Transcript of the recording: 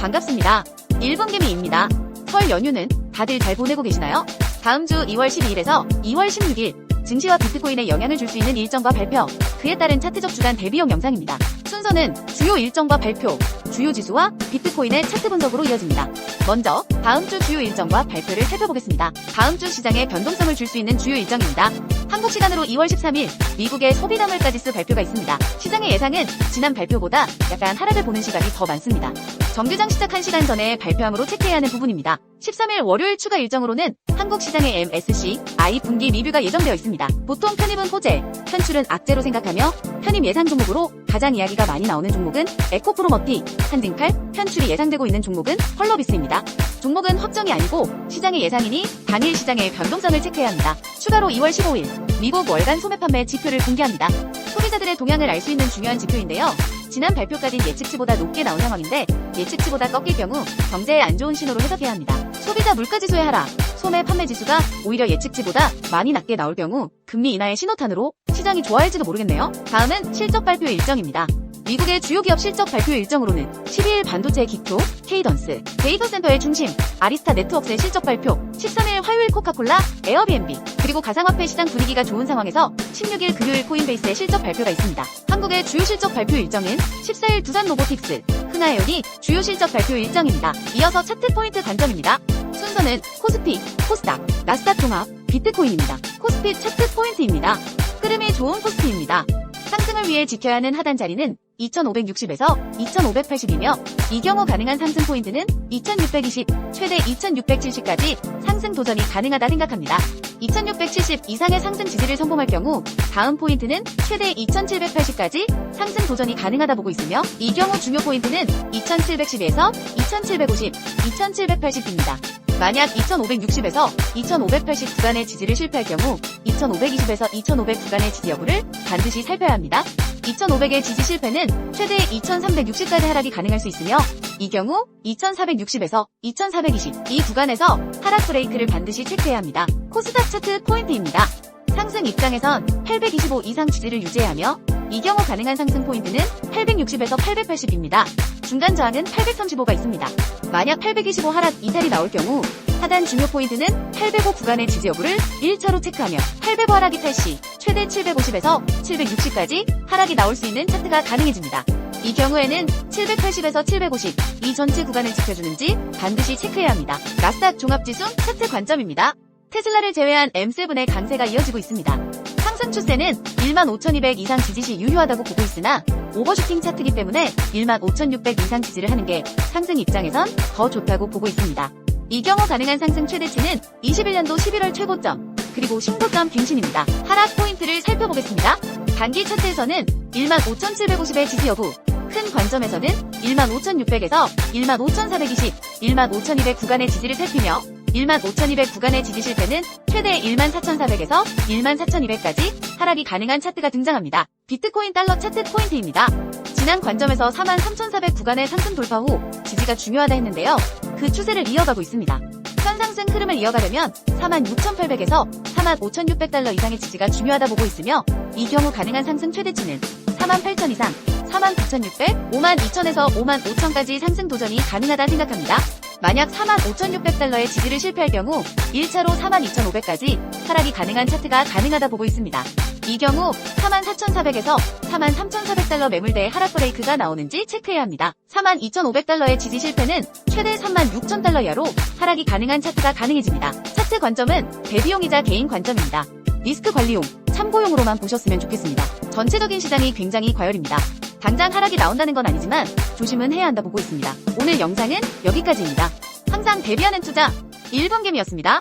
반갑습니다. 1분 개미입니다. 설 연휴는 다들 잘 보내고 계시나요? 다음 주 2월 12일에서 2월 16일 증시와 비트코인에 영향을 줄 수 있는 일정과 발표, 그에 따른 차트적 주간 대비용 영상입니다. 순서는 주요 일정과 발표, 주요 지수와 비트코인의 차트 분석으로 이어집니다. 먼저 다음 주 주요 일정과 발표를 살펴보겠습니다. 다음 주 시장에 변동성을 줄 수 있는 주요 일정입니다. 한국 시간으로 2월 13일 미국의 소비담물가지수 발표가 있습니다. 시장의 예상은 지난 발표보다 약간 하락을 보는 시각이 더 많습니다. 정규장 시작 1시간 전에 발표함으로 체크해야 하는 부분입니다. 13일 월요일 추가 일정으로는 한국 시장의 MSC I 분기 리뷰가 예정되어 있습니다. 보통 편입은 호재, 편출은 악재로 생각하며 편입 예상 종목으로 가장 이야기가 많이 나오는 종목은 에코프로머티, 한진칼, 편출이 예상되고 있는 종목은 펄러비스입니다. 종목은 확정이 아니고 시장의 예상이니 당일 시장의 변동성을 체크해야 합니다. 추가로 2월 15일 미국 월간 소매 판매 지표를 공개합니다. 소비자들의 동향을 알 수 있는 중요한 지표인데요. 지난 발표까지는 예측치보다 높게 나온 상황인데 예측치보다 꺾일 경우 경제에 안 좋은 신호로 해석해야 합니다. 소비자 물가지수의 하락, 소매 판매 지수가 오히려 예측치보다 많이 낮게 나올 경우 금리 인하의 신호탄으로 시장이 좋아할지도 모르겠네요. 다음은 실적 발표 일정입니다. 미국의 주요 기업 실적 발표 일정으로는 12일 반도체 기초, 케이던스, 데이터 센터의 중심, 아리스타 네트워크의 실적 발표, 13일 화요일 코카콜라, 에어비앤비, 그리고 가상화폐 시장 분위기가 좋은 상황에서 16일 금요일 코인베이스의 실적 발표가 있습니다. 한국의 주요 실적 발표 일정은 14일 두산 로보틱스, 흔하에온이 주요 실적 발표 일정입니다. 이어서 차트 포인트 관점입니다. 순서는 코스피, 코스닥, 나스닥 종합, 비트코인입니다. 코스피 차트 포인트입니다. 흐름이 좋은 코스피입니다. 상승을 위해 지켜야 하는 하단 자리는 2560에서 2580이며 이 경우 가능한 상승 포인트는 2620, 최대 2670까지 상승 도전이 가능하다 생각합니다. 2670 이상의 상승 지지를 성공할 경우 다음 포인트는 최대 2780까지 상승 도전이 가능하다 보고 있으며 이 경우 중요 포인트는 2710에서 2750, 2780입니다. 만약 2560에서 2580 구간의 지지를 실패할 경우 2520에서 2500 구간의 지지 여부를 반드시 살펴야 합니다. 2500의 지지 실패는 최대 2360까지 하락이 가능할 수 있으며 이 경우 2460에서 2420 이 구간에서 하락 브레이크를 반드시 체크해야 합니다. 코스닥 차트 포인트입니다. 상승 입장에선 825 이상 지지를 유지하며 이 경우 가능한 상승 포인트는 860에서 880입니다. 중간 저항은 835가 있습니다. 만약 825 하락 이탈이 나올 경우 하단 중요 포인트는 805 구간의 지지 여부를 1차로 체크하며 805 하락 이탈 시 최대 750에서 760까지 하락이 나올 수 있는 차트가 가능해집니다. 이 경우에는 780에서 750 이 전체 구간을 지켜주는지 반드시 체크해야 합니다. 나스닥 종합지수 차트 관점입니다. 테슬라를 제외한 M7의 강세가 이어지고 있습니다. 상승 추세는 15,200 이상 지지 시 유효하다고 보고 있으나 오버슈팅 차트기 때문에 15,600 이상 지지를 하는 게 상승 입장에선 더 좋다고 보고 있습니다. 이 경우 가능한 상승 최대치는 21년도 11월 최고점 그리고 신고점 갱신입니다. 하락 포인트를 살펴보겠습니다. 단기 차트에서는 15,750의 지지 여부 큰 관점에서는 15,600에서 15,420, 15,200 구간의 지지를 살피며 15,200 구간의 지지 실패는 최대 14,400에서 14,200까지 하락이 가능한 차트가 등장합니다. 비트코인 달러 차트 포인트입니다. 지난 관점에서 43,400 구간의 상승 돌파 후 지지가 중요하다 했는데요. 그 추세를 이어가고 있습니다. 현상승 흐름을 이어가려면 46,800에서 45,600달러 이상의 지지가 중요하다 보고 있으며 이 경우 가능한 상승 최대치는 48,000 이상, 42,600, 52,000에서 55,000까지 상승 도전이 가능하다 생각합니다. 만약 45,600달러의 지지를 실패할 경우 1차로 42,500까지 하락이 가능한 차트가 가능하다 보고 있습니다. 이 경우 44,400에서 43,400달러 매물대의 하락 브레이크가 나오는지 체크해야 합니다. 42,500달러의 지지 실패는 최대 36,000달러 이하로 하락이 가능한 차트가 가능해집니다. 차트 관점은 대비용이자 개인 관점입니다. 리스크 관리용, 참고용으로만 보셨으면 좋겠습니다. 전체적인 시장이 굉장히 과열입니다. 당장 하락이 나온다는 건 아니지만 조심은 해야 한다 보고 있습니다. 오늘 영상은 여기까지입니다. 항상 대비하는 투자 1번 gem이었습니다.